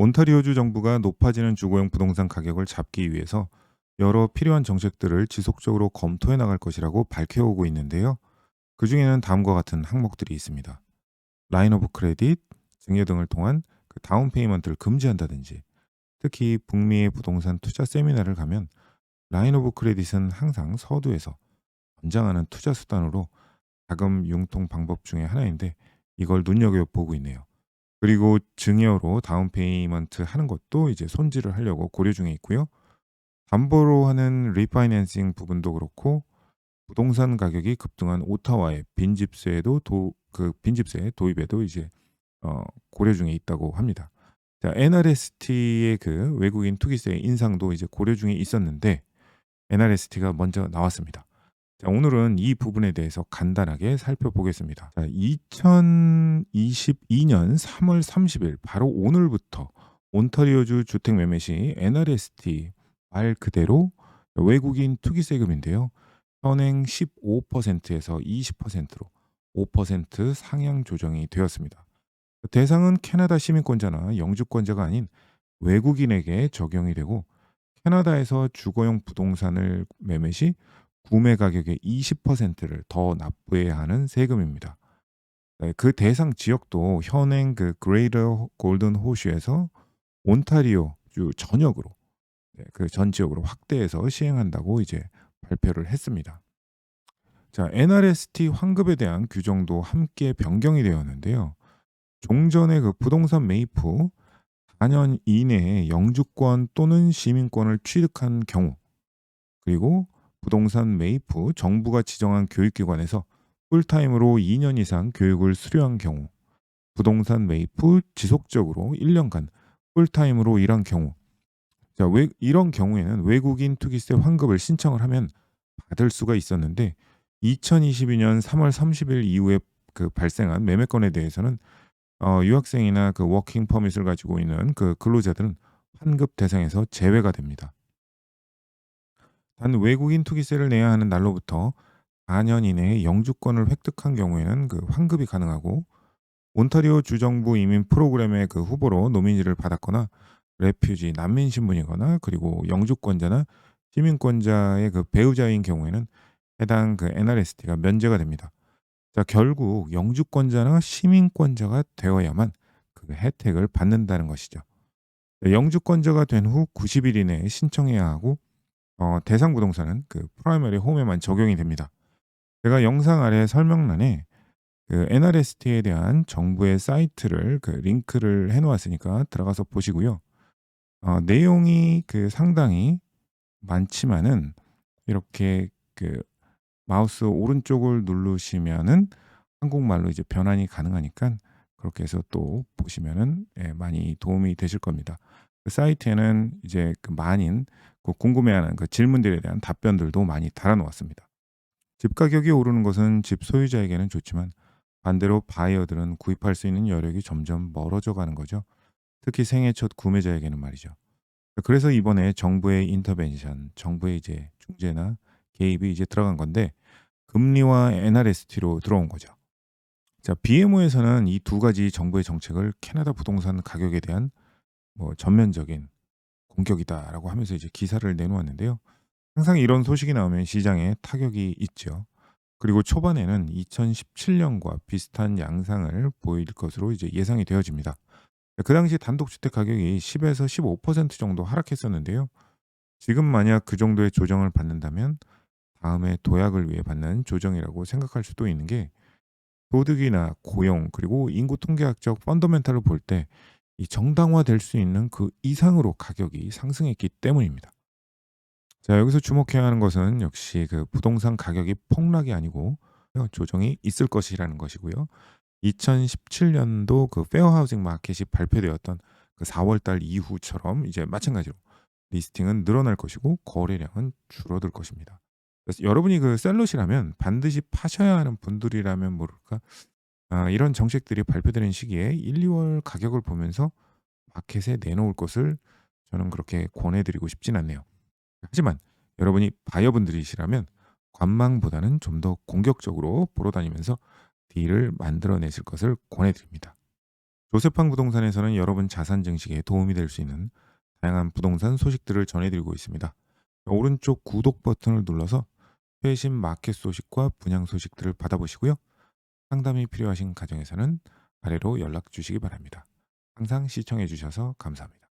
온타리오주 정부가 높아지는 주거용 부동산 가격을 잡기 위해서 여러 필요한 정책들을 지속적으로 검토해 나갈 것이라고 밝혀오고 있는데요. 그 중에는 다음과 같은 항목들이 있습니다. 라인 오브 크레딧, 증여 등을 통한 그 다운 페이먼트를 금지한다든지 특히 북미의 부동산 투자 세미나를 가면 라인 오브 크레딧은 항상 서두에서 권장하는 투자 수단으로 자금 융통 방법 중에 하나인데 이걸 눈여겨보고 있네요. 그리고 증여로 다운 페이먼트 하는 것도 이제 손질을 하려고 고려 중에 있고요. 담보로 하는 리파이낸싱 부분도 그렇고 부동산 가격이 급등한 오타와의 빈집세도 도, 그 빈집세 도입에도 이제 어, 고려 중에 있다고 합니다. 자, NRST의 그 외국인 투기세 인상도 이제 고려 중에 있었는데 NRST가 먼저 나왔습니다. 자, 오늘은 이 부분에 대해서 간단하게 살펴보겠습니다. 자, 2022년 3월 30일 바로 오늘부터 온타리오주 주택 매매 시 NRST 말 그대로 외국인 투기 세금인데요. 현행 15%에서 20%로 5% 상향 조정이 되었습니다. 대상은 캐나다 시민권자나 영주권자가 아닌 외국인에게 적용이 되고 캐나다에서 주거용 부동산을 매매 시 구매 가격의 20%를 더 납부해야 하는 세금입니다. 네, 그 대상 지역도 현행 그 그레이터 골든 호슈에서 온타리오 주 전역으로 네, 그전 지역으로 확대해서 시행한다고 이제 발표를 했습니다. 자, NRST 환급에 대한 규정도 함께 변경이 되었는데요. 종전의 그 부동산 매입 후 4년 이내에 영주권 또는 시민권을 취득한 경우 그리고 부동산 매입 후 정부가 지정한 교육기관에서 풀타임으로 2년 이상 교육을 수료한 경우 부동산 매입 후 지속적으로 1년간 풀타임으로 일한 경우 자, 왜, 이런 경우에는 외국인 투기세 환급을 신청을 하면 받을 수가 있었는데 2022년 3월 30일 이후에 그 발생한 매매건에 대해서는 어, 유학생이나 그 워킹 퍼밋을 가지고 있는 그 근로자들은 환급 대상에서 제외가 됩니다. 단 외국인 투기세를 내야 하는 날로부터 4년 이내에 영주권을 획득한 경우에는 그 환급이 가능하고 온타리오 주정부 이민 프로그램의 그 후보로 노민지를 받았거나 레퓨지 난민 신분이거나 그리고 영주권자나 시민권자의 그 배우자인 경우에는 해당 그 NRST가 면제가 됩니다. 자, 결국 영주권자나 시민권자가 되어야만 그 혜택을 받는다는 것이죠. 영주권자가 된 후 90일 이내에 신청해야 하고 어, 대상 부동산은 그 프라이머리 홈에만 적용이 됩니다. 제가 영상 아래 설명란에 그 NRST에 대한 정부의 사이트를 그 링크를 해놓았으니까 들어가서 보시고요. 어, 내용이 그 상당히 많지만은 이렇게 그 마우스 오른쪽을 누르시면은 한국말로 이제 변환이 가능하니까 그렇게 해서 또 보시면은 예, 많이 도움이 되실 겁니다. 그 사이트에는 이제 그 많은 그 궁금해하는 그 질문들에 대한 답변들도 많이 달아놓았습니다. 집 가격이 오르는 것은 집 소유자에게는 좋지만 반대로 바이어들은 구입할 수 있는 여력이 점점 멀어져 가는 거죠. 특히 생애 첫 구매자에게는 말이죠. 그래서 이번에 정부의 인터벤션, 정부의 이제 중재나 개입이 이제 들어간 건데 금리와 NRST로 들어온 거죠. 자, BMO에서는 이 두 가지 정부의 정책을 캐나다 부동산 가격에 대한 뭐 전면적인 공격이다라고 하면서 이제 기사를 내놓았는데요. 항상 이런 소식이 나오면 시장에 타격이 있죠. 그리고 초반에는 2017년과 비슷한 양상을 보일 것으로 이제 예상이 되어집니다. 그 당시 단독주택 가격이 10에서 15% 정도 하락했었는데요. 지금 만약 그 정도의 조정을 받는다면 다음에 도약을 위해 받는 조정이라고 생각할 수도 있는 게 소득이나 고용 그리고 인구 통계학적 펀더멘탈을 볼 때 이 정당화될 수 있는 그 이상으로 가격이 상승했기 때문입니다. 자 여기서 주목해야 하는 것은 역시 그 부동산 가격이 폭락이 아니고 조정이 있을 것이라는 것이고요. 2017년도 그 페어 하우징 마켓이 발표되었던 그 4월 달 이후처럼 이제 마찬가지로 리스팅은 늘어날 것이고 거래량은 줄어들 것입니다. 그래서 여러분이 그 셀롯이라면 반드시 파셔야 하는 분들이라면 모를까 아, 이런 정책들이 발표되는 시기에 1, 2월 가격을 보면서 마켓에 내놓을 것을 저는 그렇게 권해드리고 싶진 않네요. 하지만 여러분이 바이어분들이시라면 관망보다는 좀 더 공격적으로 보러 다니면서 딜을 만들어내실 것을 권해드립니다. 조세팡 부동산에서는 여러분 자산 증식에 도움이 될 수 있는 다양한 부동산 소식들을 전해드리고 있습니다. 오른쪽 구독 버튼을 눌러서 최신 마켓 소식과 분양 소식들을 받아보시고요. 상담이 필요하신 가정에서는 아래로 연락 주시기 바랍니다. 항상 시청해 주셔서 감사합니다.